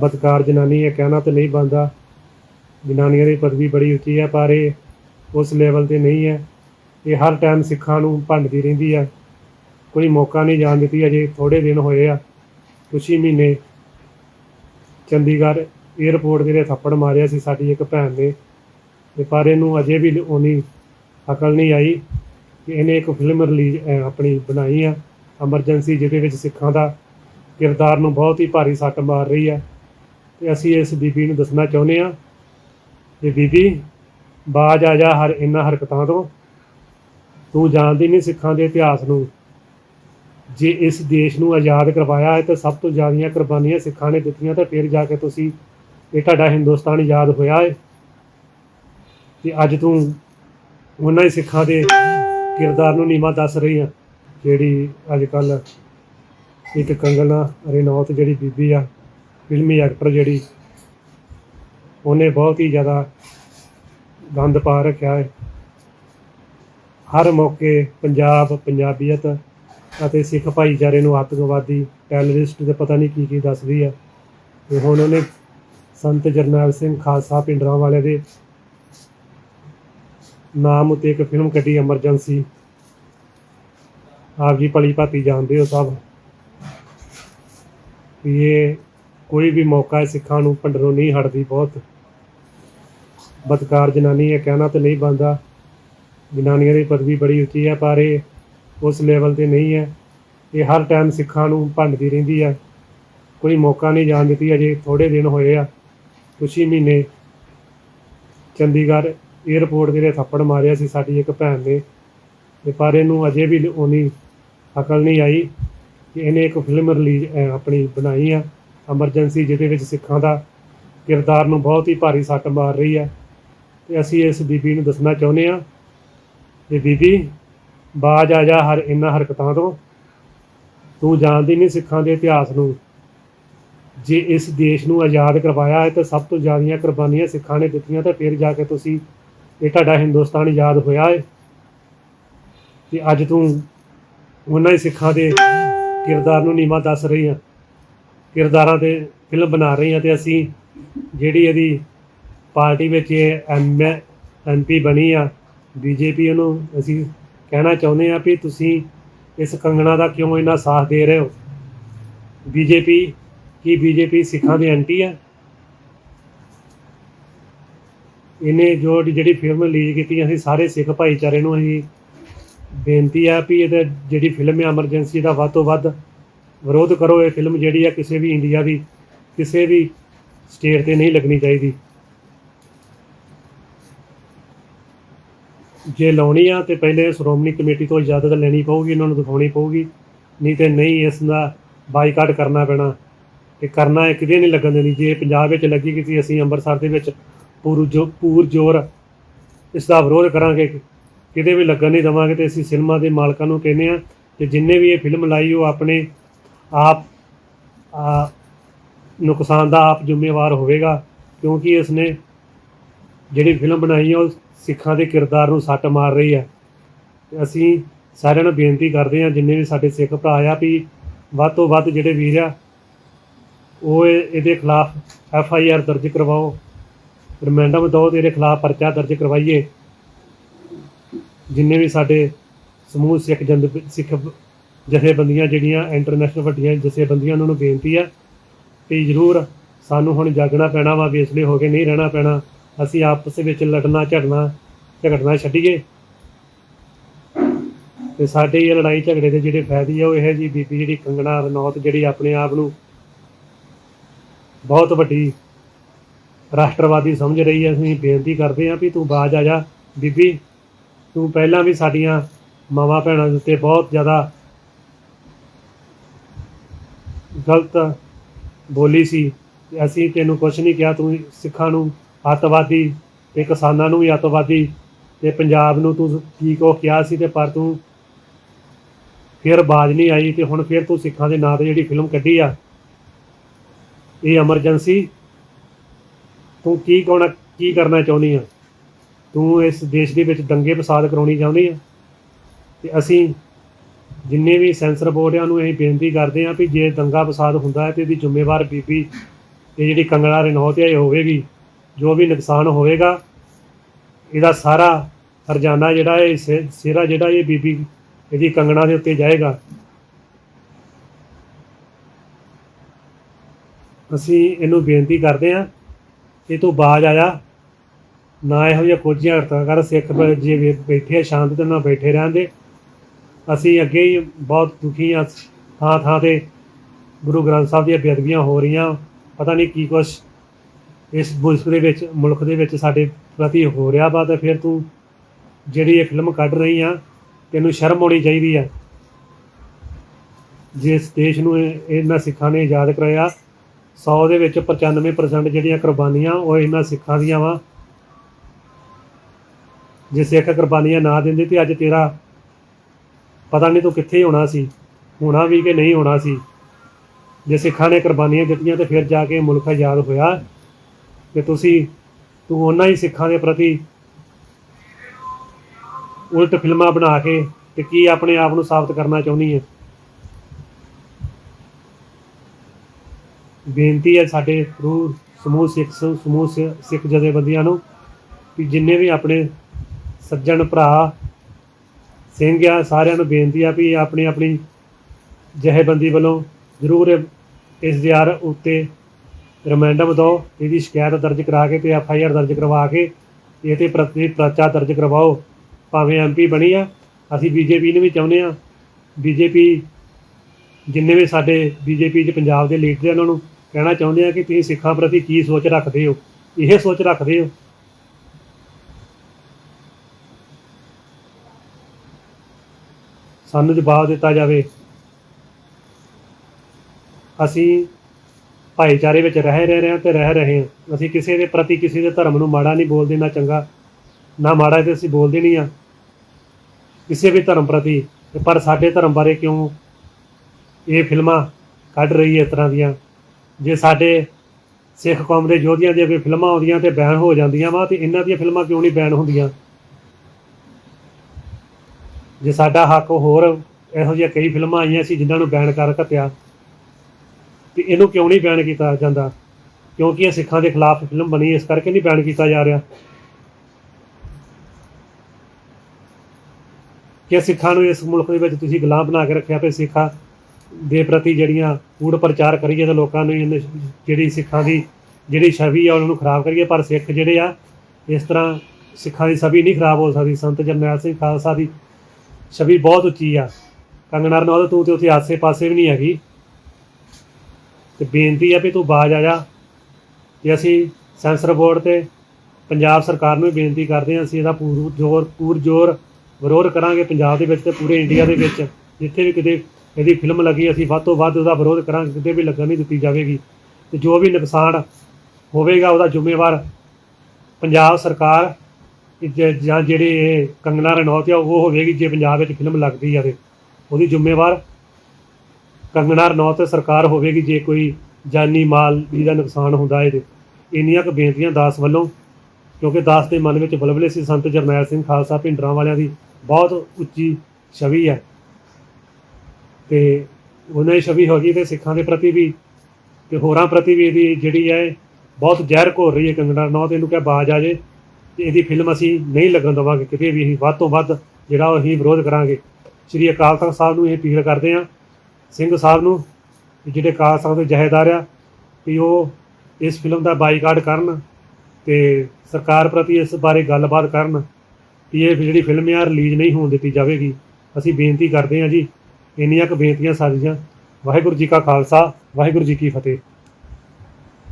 ਬਦਕਾਰ ਜਨਾਨੀ ਹੈ, ਕਹਿਣਾ ਤਾਂ ਨਹੀਂ ਬਣਦਾ। ਜਨਾਨੀਆਂ ਦੀ ਪਦਵੀ ਬੜੀ ਉੱਚੀ ਹੈ, ਪਰ ਇਹ ਉਸ ਲੈਵਲ ਤੇ ਨਹੀਂ ਹੈ। ਇਹ ਹਰ ਟਾਈਮ ਸਿੱਖਾਂ ਨੂੰ ਭੰਡਦੀ ਰਹਿੰਦੀ ਹੈ। ਕੋਈ ਮੌਕਾ ਨਹੀਂ ਜਾਣ ਦਿੱਤੀ, ਅਜੇ ਥੋੜੇ ਦਿਨ ਹੋਏ ਆ। ਕੁਛ ਹੀ ਮਹੀਨੇ ਚੰਡੀਗੜ੍ਹ 에ਅਰਪੋਰਟ ਦੇ ਥੱਪੜ ਮਾਰਿਆ ਸੀ ਸਾਡੀ ਇੱਕ ਭੈਣ ਨੇ। ਤੇ ਪਰ ਇਹਨੂੰ ਅਜੇ ਵੀ ਉਨੀ ਅਕਲ ਨਹੀਂ ਆਈ ਕਿ ਇਹਨੇ ਇੱਕ ਫਿਲਮ ਰਿਲੀਜ਼ ਆਪਣੀ ਬਣਾਈ ਆ। ਐਮਰਜੈਂਸੀ ਜਿਹਦੇ ਵਿੱਚ ਸਿੱਖਾਂ ਦਾ ਕਿਰਦਾਰ ਨੂੰ ਬਹੁਤ ਹੀ ਭਾਰੀ ਸੱਟ ਮਾਰ ਰਹੀ ਹੈ ਤੇ ਅਸੀਂ ਇਸ ਬੀਬੀ ਨੂੰ ਦੱਸਣਾ ਚਾਹੁੰਦੇ ਆ ਕਿ ਬੀਬੀ, ਬਾਜ ਆ ਜਾ ਹਰ ਇਹਨਾਂ ਹਰਕਤਾਂ ਤੋਂ। ਤੂੰ ਜਾਣਦੀ ਨਹੀਂ ਸਿੱਖਾਂ ਦੇ ਇਤਿਹਾਸ ਨੂੰ। ਜੇ ਇਸ ਦੇਸ਼ ਨੂੰ ਆਜ਼ਾਦ ਕਰਵਾਇਆ ਹੈ ਤਾਂ ਸਭ ਤੋਂ ਜ਼ਿਆਦੀਆਂ ਕੁਰਬਾਨੀਆਂ ਸਿੱਖਾਂ ਨੇ ਦਿੱਤੀਆਂ ਤਾਂ ਫਿਰ ਜਾ ਕੇ ਤੁਸੀਂ ਇਹ ਤੁਹਾਡਾ ਹਿੰਦੁਸਤਾਨ ਆਜ਼ਾਦ ਹੋਇਆ ਹੈ। ਤੇ ਅੱਜ ਤੂੰ ਉਹਨਾਂ ਹੀ ਸਿੱਖਾਂ ਦੇ ਕਿਰਦਾਰ ਨੂੰ ਨੀਵਾਂ ਦੱਸ ਰਹੀ ਆ, ਜਿਹੜੀ ਅੱਜ ਕੱਲ ਇੱਕ ਕੰਗਨਾ ਰਣੌਤ ਜਿਹੜੀ ਬੀਬੀ ਆ ਫਿਲਮੀ ਐਕਟਰ ਜਿਹੜੀ, ਉਹਨੇ ਬਹੁਤ ਹੀ ਜ਼ਿਆਦਾ ਗੰਦ ਪਾ ਰੱਖਿਆ ਹੈ। ਹਰ ਮੌਕੇ ਪੰਜਾਬ, ਪੰਜਾਬੀਅਤ ਅਤੇ ਸਿੱਖ ਭਾਈਚਾਰੇ ਨੂੰ ਆਤੰਕਵਾਦੀ ਟੈਰਰਿਸਟ ਤੇ ਪਤਾ ਨਹੀਂ ਕੀ ਕੀ ਦੱਸਦੀ ਹੈ। ਤੇ ਹੁਣ ਉਹਨੇ ਸੰਤ ਜਰਨੈਲ ਸਿੰਘ ਖਾਲਸਾ ਪਿੰਡਰਾਂ ਵਾਲੇ ਦੇ ਨਾਮ ਉਤੇ ਇੱਕ ਫਿਲਮ ਕੱਢੀ ਐਮਰਜੈਂਸੀ ਆਪ ਜੀ ਭਲੀ ਭਾਤੀ ਜਾਣਦੇ ਹੋ ਸਭ। ਵੀ ਇਹ ਕੋਈ ਵੀ ਮੌਕਾ ਹੈ ਸਿੱਖਾਂ ਨੂੰ ਭੰਡਰੋਂ ਨਹੀਂ ਹਟਦੀ ਬਹੁਤ। ਬਦਕਾਰ ਜਨਾਨੀ ਹੈ ਕਹਿਣਾ ਤਾਂ ਨਹੀਂ ਬਣਦਾ ਜਨਾਨੀਆਂ ਦੀ ਪਦਵੀ ਬੜੀ ਉੱਚੀ ਹੈ, ਪਰ ਇਹ ਉਸ ਲੈਵਲ ਤੇ ਨਹੀਂ ਹੈ। ਇਹ ਹਰ ਟਾਈਮ ਸਿੱਖਾਂ ਨੂੰ ਭੰਡਦੀ ਰਹਿੰਦੀ ਹੈ। ਕੋਈ ਮੌਕਾ ਨਹੀਂ ਜਾਣ ਦਿੱਤੀ, ਅਜੇ ਥੋੜੇ ਦਿਨ ਹੋਏ ਆ। ਕੁਛ ਹੀ ਮਹੀਨੇ ਚੰਡੀਗੜ੍ਹ 에ਅਰਪੋਰਟ ਦੇ ਥੱਪੜ ਮਾਰਿਆ ਸੀ ਸਾਡੀ ਇੱਕ ਭੈਣ ਨੇ, ਤੇ ਪਰ ਇਹਨੂੰ ਅਜੇ ਵੀ ਉਨੀ ਅਕਲ ਨਹੀਂ ਆਈ ਕਿ ਇਹਨੇ ਇੱਕ ਫਿਲਮ ਰਿਲੀਜ਼ ਆਪਣੀ ਬਣਾਈ ਆ। ਐਮਰਜੈਂਸੀ ਜਿਹਦੇ ਵਿੱਚ ਸਿੱਖਾਂ ਦਾ ਕਿਰਦਾਰ ਨੂੰ ਬਹੁਤ ਹੀ ਭਾਰੀ ਸੱਟ ਮਾਰ ਰਹੀ ਹੈ। ਤੇ ਅਸੀਂ ਇਸ ਬੀਬੀ ਨੂੰ ਦੱਸਣਾ ਚਾਹੁੰਦੇ ਆ ਕਿ ਬੀਬੀ, ਬਾਜ ਆ ਜਾ ਹਰ ਇਹਨਾਂ ਹਰਕਤਾਂ ਤੋਂ। ਤੂੰ ਜਾਣਦੀ ਨਹੀਂ ਸਿੱਖਾਂ ਦੇ ਇਤਿਹਾਸ ਨੂੰ। ਜੇ ਇਸ ਦੇਸ਼ ਨੂੰ ਆਜ਼ਾਦ ਕਰਵਾਇਆ ਹੈ ਤਾਂ ਸਭ ਤੋਂ ਜ਼ਿਆਦੀਆਂ ਕੁਰਬਾਨੀਆਂ ਸਿੱਖਾਂ ਨੇ ਦਿੱਤੀਆਂ ਤਾਂ ਫਿਰ ਜਾ ਕੇ ਤੁਸੀਂ ਇਹ ਤੁਹਾਡਾ ਹਿੰਦੁਸਤਾਨ ਆਜ਼ਾਦ ਹੋਇਆ ਹੈ। ਤੇ ਅੱਜ ਤੂੰ ਉਹਨਾਂ ਹੀ ਸਿੱਖਾਂ ਦੇ ਕਿਰਦਾਰ ਨੂੰ ਨੀਵਾਂ ਦੱਸ ਰਹੀ ਆ ਕਿਰਦਾਰਾਂ ਤੇ ਫਿਲਮ ਬਣਾ ਰਹੇ ਹਾਂ ਤੇ ਅਸੀਂ ਜਿਹੜੀ ਇਹਦੀ ਪਾਰਟੀ ਵਿੱਚ ਇਹ ਐਮ ਐਮਪੀ ਬਣੀ ਆ ਬੀਜੇਪੀ ਉਹਨੂੰ ਅਸੀਂ ਕਹਿਣਾ ਚਾਹੁੰਦੇ ਆ ਵੀ ਤੁਸੀਂ ਇਸ ਕੰਗਣਾ ਦਾ ਕਿਉਂ ਇੰਨਾ ਸਾਥ ਦੇ ਰਹੇ ਹੋ? ਬੀਜੇਪੀ ਕੀ ਬੀਜੇਪੀ ਸਿੱਖਾਂ ਦੇ ਐਂਟੀ ਆ? ਇਹਨੇ ਜੋ ਜਿਹੜੀ ਫਿਲਮ ਰਿਲੀਜ਼ ਕੀਤੀ, ਅਸੀਂ ਸਾਰੇ ਸਿੱਖ ਭਾਈਚਾਰੇ ਨੂੰ ਅਸੀਂ ਬੇਨਤੀ ਆ ਵੀ ਇਹਦਾ ਜਿਹੜੀ ਫਿਲਮ ਹੈ ਐਮਰਜੈਂਸੀ ਦਾ ਵੱਧ ਤੋਂ ਵੱਧ ਵਿਰੋਧ ਕਰੋ, ਇਹ ਫਿਲਮ ਜਿਹੜੀ ਆ ਕਿਸੇ ਵੀ ਇੰਡੀਆ ਦੀ, ਕਿਸੇ ਵੀ ਸਟੇਟ ਤੇ ਨਹੀਂ ਲੱਗਣੀ ਚਾਹੀਦੀ। ਜੇ ਲਾਉਣੀ ਆ, ਤੇ ਪਹਿਲੇ ਸ਼੍ਰੋਮਣੀ ਕਮੇਟੀ ਤੋਂ ਇਜਾਜ਼ਤ ਲੈਣੀ ਪਊਗੀ ਉਹਨਾਂ ਨੂੰ ਦਿਖਾਉਣੀ ਪਊਗੀ। ਨਹੀਂ ਤੇ ਨਹੀਂ, ਇਸ ਦਾ ਬਾਈਕਾਟ ਕਰਨਾ ਪੈਣਾ। ਤੇ ਕਰਨਾ ਇਹ ਕਿਤੇ ਨਹੀਂ ਲੱਗਣ ਦੇਣੀ। ਜੇ ਪੰਜਾਬ ਵਿੱਚ ਲੱਗੀ ਕਿ ਅਸੀਂ ਅੰਮ੍ਰਿਤਸਰ ਦੇ ਵਿੱਚ ਪੂਰ ਜੋ, ਪੂਰ ਜ਼ੋਰ ਇਸ ਦਾ ਵਿਰੋਧ ਕਰਾਂਗੇ, ਕਿਤੇ ਵੀ ਲੱਗਣ ਨਹੀਂ ਦੇਵਾਂਗੇ, ਤੇ ਅਸੀਂ ਸਿਨੇਮਾ ਦੇ ਮਾਲਕਾਂ ਨੂੰ ਕਹਿੰਦੇ ਆ ਕਿ ਜਿੰਨੇ ਵੀ ਇਹ ਫਿਲਮ ਲਾਈ, ਉਹ ਆਪਣੇ ਆਪ ਨੁਕਸਾਨ ਦਾ ਆਪ ਜ਼ਿੰਮੇਵਾਰ ਹੋਵੇਗਾ, ਕਿਉਂਕਿ ਇਸਨੇ ਜਿਹੜੀ ਫਿਲਮ ਬਣਾਈ ਹੈ ਉਹ ਸਿੱਖਾਂ ਦੇ ਕਿਰਦਾਰ ਨੂੰ ਸੱਟ ਮਾਰ ਰਹੀ ਹੈ ਅਸੀਂ ਸਾਰਿਆਂ ਨੂੰ ਬੇਨਤੀ ਕਰਦੇ ਹਾਂ, ਜਿੰਨੇ ਵੀ ਸਾਡੇ ਸਿੱਖ ਭਰਾ ਆ, ਵੀ ਵੱਧ ਤੋਂ ਵੱਧ ਜਿਹੜੇ ਵੀਰ ਆ, ਉਹ ਇਹ- ਇਹਦੇ ਖਿਲਾਫ ਐਫ ਆਈ ਆਰ ਦਰਜ ਕਰਵਾਓ। ਰਿਮੈਂਡਮ ਦਿਓ ਤੇ ਇਹਦੇ ਖਿਲਾਫ ਪਰਚਾ ਦਰਜ ਕਰਵਾਈਏ। ਜਿੰਨੇ ਵੀ ਸਾਡੇ ਸਮੂਹ ਸਿੱਖ ਜੰਦ ਸਿੱਖ ਜਥੇਬੰਦੀਆਂ ਜਿਹੜੀਆਂ ਇੰਟਰਨੈਸ਼ਨਲ ਵੱਡੀਆਂ ਜਥੇਬੰਦੀਆਂ ਉਹਨਾਂ ਨੂੰ ਬੇਨਤੀ ਆ ਕਿ ਜ਼ਰੂਰ ਸਾਨੂੰ ਹੁਣ ਜਾਗਣਾ ਪੈਣਾ ਵਾ ਵੇਸਲੇ ਹੋ ਕੇ ਨਹੀਂ ਰਹਿਣਾ ਪੈਣਾ। ਅਸੀਂ ਆਪਸ ਵਿੱਚ ਲੜਨਾ ਝੜਨਾ ਝਗੜਨਾ ਛੱਡੀਏ। ਤੇ ਸਾਡੇ ਇਹ ਲੜਾਈ ਝਗੜੇ ਦੇ ਜਿਹੜੇ ਫਾਇਦੇ ਆ, ਉਹ ਇਹ ਜੀ, ਬੀਬੀ ਜਿਹੜੀ ਕੰਗਣਾ ਰਣੌਤ ਜਿਹੜੀ ਆਪਣੇ ਆਪ ਨੂੰ ਬਹੁਤ ਵੱਡੀ ਰਾਸ਼ਟਰਵਾਦੀ ਸਮਝ ਰਹੀ ਹੈ। ਅਸੀਂ ਬੇਨਤੀ ਕਰਦੇ ਹਾਂ ਵੀ ਤੂੰ ਬਾਜ ਆ ਜਾ। ਬੀਬੀ, ਤੂੰ ਪਹਿਲਾਂ ਵੀ ਸਾਡੀਆਂ ਮਾਵਾਂ ਭੈਣਾਂ ਦੇ ਉੱਤੇ ਬਹੁਤ ਜ਼ਿਆਦਾ ਗਲਤ ਬੋਲੀ ਸੀ ਤੇ ਅਸੀਂ ਤੈਨੂੰ ਕੁਝ ਨਹੀਂ ਕਿਹਾ, ਤੂੰ ਸਿੱਖਾਂ ਨੂੰ ਅੱਤਵਾਦੀ ਤੇ ਕਿਸਾਨਾਂ ਨੂੰ ਵੀ ਅੱਤਵਾਦੀ ਤੇ ਪੰਜਾਬ ਨੂੰ ਤੂੰ ਕੀ ਕੋ ਕਿਹਾ ਸੀ ਤੇ ਪਰ ਤੂੰ ਫਿਰ ਬਾਜ ਨਹੀਂ ਆਈ ਤੇ ਹੁਣ ਫਿਰ ਤੂੰ ਸਿੱਖਾਂ ਦੇ ਨਾਂ ਤੇ ਜਿਹੜੀ ਫਿਲਮ ਕੱਢੀ ਆ, ਇਹ ਐਮਰਜੈਂਸੀ, ਤੂੰ ਕੀ ਕਹਣਾ, ਕੀ ਕਰਨਾ ਚਾਹੁੰਦੀ ਆ? ਤੂੰ ਇਸ ਦੇਸ਼ ਦੇ ਵਿੱਚ ਦੰਗੇ ਫਸਾਦ ਕਰਾਉਣੀ ਚਾਹੁੰਦੀ ਆ? ਤੇ ਅਸੀਂ ਜਿੰਨੇ ਵੀ ਸੈਂਸਰ ਬੋਰਡ ਆ, ਉਹਨੂੰ ਅਸੀਂ ਬੇਨਤੀ ਕਰਦੇ ਆ ਵੀ ਜੇ ਦੰਗਾ ਫਸਾਦ ਹੁੰਦਾ ਹੈ ਤੇ ਇਹਦੀ ਜ਼ਿੰਮੇਵਾਰ ਬੀਬੀ ਇਹ ਜਿਹੜੀ ਕੰਗਣਾ ਰਣੌਤ ਇਹ ਹੋਵੇਗੀ। ਜੋ ਵੀ ਨੁਕਸਾਨ ਹੋਵੇਗਾ, ਇਹਦਾ ਸਾਰਾ ਹਰਜਾਨਾ ਜਿਹੜਾ ਇਹ ਸਿ- ਸਿਰਾ ਜਿਹੜਾ ਇਹ ਬੀਬੀ, ਇਹਦੀ ਕੰਗਣਾ ਦੇ ਉੱਤੇ ਜਾਏਗਾ। ਅਸੀਂ ਇਹਨੂੰ ਬੇਨਤੀ ਕਰਦੇ ਹਾਂ, ਇਹ ਤੂੰ ਬਾਜ ਆਇਆ। ਨਾ ਇਹੋ ਜਿਹੀਆਂ ਕੋਝੀਆਂ ਹਰਕਤਾਂ ਕਰ, ਸਿੱਖ ਜੇ ਬੈਠੇ ਸ਼ਾਂਤ ਤੇ ਨਾਲ ਬੈਠੇ ਰਹਿੰਦੇ ਅਸੀਂ ਅੱਗੇ ਹੀ ਬਹੁਤ ਦੁਖੀ ਹਾਂ। ਥਾਂ ਥਾਂ ਤੇ ਗੁਰੂ ਗ੍ਰੰਥ ਸਾਹਿਬ ਦੀਆਂ ਬੇਅਦਬੀਆਂ ਹੋ ਰਹੀਆਂ। ਪਤਾ ਨਹੀਂ ਕੀ ਕੁਛ ਇਸ ਮੁਲਕ ਦੇ ਵਿੱਚ, ਮੁਲਕ ਦੇ ਵਿੱਚ ਸਾਡੇ ਪ੍ਰਤੀ ਹੋ ਰਿਹਾ ਵਾ ਤੇ ਫਿਰ ਤੂੰ ਜਿਹੜੀ ਇਹ ਫਿਲਮ ਕੱਢ ਰਹੀ ਆ, ਤੈਨੂੰ ਸ਼ਰਮ ਆਉਣੀ ਚਾਹੀਦੀ ਆ। ਜਿਸ ਦੇਸ਼ ਨੂੰ ਇਹਨਾਂ ਸਿੱਖਾਂ ਨੇ ਯਾਦ ਕਰਾਇਆ 100 ਦੇ ਵਿੱਚ 95% ਜਿਹੜੀਆਂ ਕੁਰਬਾਨੀਆਂ ਉਹ ਇਹਨਾਂ ਸਿੱਖਾਂ ਦੀਆਂ ਵਾ। ਜੇ ਸਿੱਖ ਕੁਰਬਾਨੀਆਂ ਨਾ ਦਿੰਦੇ ਤੇ ਅੱਜ ਤੇਰਾ ਪਤਾ ਨਹੀਂ ਤੂੰ ਕਿੱਥੇ ਹੋਣਾ ਸੀ, ਹੋਣਾ ਵੀ ਕਿ ਨਹੀਂ ਹੋਣਾ ਸੀ। ਜੇ ਸਿੱਖਾਂ ਨੇ ਕੁਰਬਾਨੀਆਂ ਦਿੱਤੀਆਂ ਤੇ ਫਿਰ ਜਾ ਕੇ ਮੁਲਕ ਆਜ਼ਾਦ ਹੋਇਆ ਕਿ ਤੁਸੀਂ, ਤੂੰ ਉਹਨਾਂ ਹੀ ਸਿੱਖਾਂ ਦੇ ਪ੍ਰਤੀ ਉਲਟ ਫਿਲਮਾਂ ਬਣਾ ਕੇ ਤੇ ਕੀ ਆਪਣੇ ਆਪ ਨੂੰ ਸਾਬਤ ਕਰਨਾ ਚਾਹੁੰਦੀ ਹੈ? ਬੇਨਤੀ ਹੈ ਸਾਡੇ ਥਰੂ ਸਮੂਹ ਸਿੱਖ ਸਮੂਹ ਸਿੱਖ ਜਥੇਬੰਦੀਆਂ ਨੂੰ ਕਿ ਜਿੰਨੇ ਵੀ ਆਪਣੇ ਸੱਜਣ ਭਰਾ ਸਿੰਘ ਆ, ਸਾਰਿਆਂ ਨੂੰ ਬੇਨਤੀ ਆ ਵੀ ਆਪਣੀ ਆਪਣੀ ਜਥੇਬੰਦੀ ਵੱਲੋਂ ਜ਼ਰੂਰ ਇਸ ਜਿਆਰ ਉੱਤੇ ਰਿਮਾਂਡਮ ਦਿਓ ਇਹਦੀ ਸ਼ਿਕਾਇਤ ਦਰਜ ਕਰਾ ਕੇ ਤੇ ਐਫ ਆਈ ਆਰ ਦਰਜ ਕਰਵਾ ਕੇ ਇਹ ਤੇ ਪ੍ਰਤੀ ਪਰਚਾ ਦਰਜ ਕਰਵਾਓ। ਭਾਵੇਂ ਐਮਪੀ ਬਣੀ ਆ, ਅਸੀਂ ਬੀਜੇਪੀ ਨੂੰ ਵੀ ਚਾਹੁੰਦੇ ਆ। ਬੀਜੇਪੀ ਜਿੰਨੇ ਵੀ ਸਾਡੇ ਬੀਜੇਪੀ ਚ ਪੰਜਾਬ ਦੇ ਲੀਡਰ ਆ, ਉਹਨਾਂ ਨੂੰ ਕਹਿਣਾ ਚਾਹੁੰਦੇ ਆ ਕਿ ਤੁਸੀਂ ਸਿੱਖਾਂ ਪ੍ਰਤੀ ਕੀ ਸੋਚ ਰੱਖਦੇ ਹੋ? ਇਹ ਸੋਚ ਰੱਖਦੇ ਹੋ ਸਾਨੂੰ ਜਵਾਬ ਦਿੱਤਾ ਜਾਵੇ। ਅਸੀਂ ਭਾਈਚਾਰੇ ਵਿੱਚ ਰਹਿ ਰਹੇ ਰਹੇ ਹਾਂ ਤੇ ਰਹਿ ਰਹੇ ਹਾਂ। ਅਸੀਂ ਕਿਸੇ ਦੇ ਪ੍ਰਤੀ ਕਿਸੇ ਦੇ ਧਰਮ ਨੂੰ ਮਾੜਾ ਨਹੀਂ ਬੋਲਦੇ, ਨਾ ਚੰਗਾ, ਨਾ ਮਾੜਾ ਤੇ ਅਸੀਂ ਬੋਲਦੇ ਨਹੀਂ ਆ ਕਿਸੇ ਵੀ ਧਰਮ ਪ੍ਰਤੀ। ਪਰ ਸਾਡੇ ਧਰਮ ਬਾਰੇ ਕਿਉਂ ਇਹ ਫਿਲਮਾਂ ਕੱਢ ਰਹੀ ਹੈ ਇਸ ਤਰ੍ਹਾਂ ਦੀਆਂ? ਜੇ ਸਾਡੇ ਸਿੱਖ ਕੌਮ ਦੇ ਯੋਧਿਆਂ ਦੀਆਂ ਕੋਈ ਫਿਲਮਾਂ ਆਉਂਦੀਆਂ ਤੇ ਬੈਨ ਹੋ ਜਾਂਦੀਆਂ ਵਾ ਤੇ ਇਹਨਾਂ ਦੀਆਂ ਫਿਲਮਾਂ ਕਿਉਂ ਨਹੀਂ ਬੈਨ ਹੁੰਦੀਆਂ? ਜੇ ਸਾਡਾ ਹੱਕ ਹੋਰ ਇਹੋ ਜਿਹੀਆਂ ਕਈ ਫਿਲਮਾਂ ਆਈਆਂ ਸੀ ਜਿਨ੍ਹਾਂ ਨੂੰ ਬੈਨ ਕਰ ਘੱਤਿਆ ਤੇ ਇਹਨੂੰ ਕਿਉਂ ਨਹੀਂ ਬੈਨ ਕੀਤਾ ਜਾਂਦਾ? ਕਿਉਂਕਿ ਇਹ ਸਿੱਖਾਂ ਦੇ ਖਿਲਾਫ ਫਿਲਮ ਬਣੀ, ਇਸ ਕਰਕੇ ਨਹੀਂ ਬੈਨ ਕੀਤਾ ਜਾ ਰਿਹਾ। ਕਿ ਸਿੱਖਾਂ ਨੂੰ ਇਸ ਮੁਲਕ ਦੇ ਵਿੱਚ ਤੁਸੀਂ ਗੁਲਾਮ ਬਣਾ ਕੇ ਰੱਖਿਆ ਤੇ ਸਿੱਖਾਂ ਦੇ ਪ੍ਰਤੀ ਜਿਹੜੀਆਂ ਕੂੜ ਪ੍ਰਚਾਰ ਕਰੀਏ ਤੇ ਲੋਕਾਂ ਨੂੰ ਇਹਨੇ ਜਿਹੜੀ ਸਿੱਖਾਂ ਦੀ ਜਿਹੜੀ ਛਵੀ ਆ ਉਹਨਾਂ ਨੂੰ ਖਰਾਬ ਕਰੀਏ, ਪਰ ਸਿੱਖ ਜਿਹੜੇ ਆ, ਇਸ ਤਰ੍ਹਾਂ ਸਿੱਖਾਂ ਦੀ ਛਵੀ ਨਹੀਂ ਖਰਾਬ ਹੋ ਸਕਦੀ। ਸੰਤ ਜਰਨੈਲ ਸਿੰਘ ਖਾਲਸਾ ਦੀ ਛਵੀ ਬਹੁਤ ਉੱਚੀ ਆ। ਕੰਗਣਾ ਰਣੌਤ, ਤੂੰ ਤੇ ਉੱਥੇ ਆਸੇ-ਪਾਸੇ ਵੀ ਨਹੀਂ ਹੈਗੀ। ਤੇ ਬੇਨਤੀ ਆ ਵੀ ਤੂੰ ਬਾਜ ਆ ਜਾ। ਤੇ ਅਸੀਂ ਸੈਂਸਰ ਬੋਰਡ ਤੇ ਪੰਜਾਬ ਸਰਕਾਰ ਨੂੰ ਵੀ ਬੇਨਤੀ ਕਰਦੇ ਹਾਂ, ਅਸੀਂ ਇਹਦਾ ਪੂਰ ਜ਼ੋਰ ਪੂਰ ਜ਼ੋਰ ਵਿਰੋਧ ਕਰਾਂਗੇ ਪੰਜਾਬ ਦੇ ਵਿੱਚ ਤੇ ਪੂਰੇ ਇੰਡੀਆ ਦੇ ਵਿੱਚ। ਜਿੱਥੇ ਵੀ ਕਿਤੇ ਇਹਦੀ ਫਿਲਮ ਲੱਗੀ, ਅਸੀਂ ਵੱਧ ਤੋਂ ਵੱਧ ਉਹਦਾ ਵਿਰੋਧ ਕਰਾਂਗੇ, ਕਿਤੇ ਵੀ ਲੱਗਣ ਨਹੀਂ ਦਿੱਤੀ ਜਾਵੇਗੀ। ਤੇ ਜੋ ਵੀ ਨੁਕਸਾਨ ਹੋਵੇਗਾ, ਉਹਦਾ ਜ਼ਿੰਮੇਵਾਰ ਪੰਜਾਬ ਸਰਕਾਰ ਜ- ਜਾਂ ਜਿਹੜੇ ਇਹ ਕੰਗਨਾ ਰਣੌਤ ਆ, ਉਹ ਹੋਵੇਗੀ ਜੇ ਪੰਜਾਬ ਵਿੱਚ ਫਿਲਮ ਲੱਗਦੀ ਆ ਤੇ ਉਹਦੀ ਜ਼ਿੰਮੇਵਾਰ ਕੰਗਨਾ ਰਣੌਤ ਸਰਕਾਰ ਹੋਵੇਗੀ ਜੇ ਕੋਈ ਜਾਨੀ ਮਾਲ ਦੀ ਦਾ ਨੁਕਸਾਨ ਹੁੰਦਾ ਹੈ ਤੇ ਇੰਨੀਆਂ ਕੁ ਬੇਨਤੀਆਂ ਦਾਸ ਵੱਲੋਂ, ਕਿਉਂਕਿ ਦਾਸ ਦੇ ਮਨ ਵਿੱਚ ਬਲਬਲੇ ਸੀ ਸੰਤ ਜਰਨੈਲ ਸਿੰਘ ਖਾਲਸਾ ਭਿੰਡਰਾਂ ਵਾਲਿਆਂ ਦੀ। ਬਹੁਤ ਉੱਚੀ ਛਵੀ ਹੈ। ਤੇ ਉਹਨਾਂ ਦੀ ਛਵੀ ਹੋ ਗਈ ਤੇ ਸਿੱਖਾਂ ਦੇ ਪ੍ਰਤੀ ਵੀ ਤੇ ਹੋਰਾਂ ਪ੍ਰਤੀ ਵੀ ਇਹਦੀ ਜਿਹੜੀ ਹੈ, ਬਹੁਤ ਜ਼ਹਿਰ ਘੋਲ ਰਹੀ ਹੈ ਕੰਗਣਾ ਰਣੌਤ। ਇਹਨੂੰ ਕਿਹਾ ਬਾਜ ਆ ਜੇ। ਤੇ ਇਹਦੀ ਫਿਲਮ ਅਸੀਂ ਨਹੀਂ ਲੱਗਣ ਦੇਵਾਂਗੇ, ਕਿਤੇ ਵੀ ਅਸੀਂ ਵੱਧ ਤੋਂ ਵੱਧ ਜਿਹੜਾ ਉਹ ਅਸੀਂ ਵਿਰੋਧ ਕਰਾਂਗੇ। ਸ਼੍ਰੀ ਅਕਾਲ ਤਖਤ ਸਾਹਿਬ ਨੂੰ ਇਹ ਅਪੀਲ ਕਰਦੇ ਹਾਂ, ਸਿੰਘ ਸਾਹਿਬ ਨੂੰ ਜਿਹੜੇ ਅਕਾਲ ਤਖਤ ਦੇ ਜਹੇਦਾਰ ਆ ਕਿ ਉਹ ਇਸ ਫਿਲਮ ਦਾ ਬਾਈਕਾਟ ਕਰਨ ਤੇ ਸਰਕਾਰ ਪ੍ਰਤੀ ਇਸ ਬਾਰੇ ਗੱਲਬਾਤ ਕਰਨ ਕਿ ਇਹ ਜਿਹੜੀ ਫਿਲਮ ਆ, ਰਿਲੀਜ਼ ਨਹੀਂ ਹੋਣ ਦਿੱਤੀ ਜਾਵੇਗੀ। ਅਸੀਂ ਬੇਨਤੀ ਕਰਦੇ ਹਾਂ ਜੀ, ਇੰਨੀਆਂ ਕੁ ਬੇਨਤੀਆਂ ਸਾਡੀਆਂ ਵਾਹਿਗੁਰੂ ਜੀ ਕਾ ਖਾਲਸਾ, ਵਾਹਿਗੁਰੂ ਜੀ ਕੀ ਫਤਿਹ।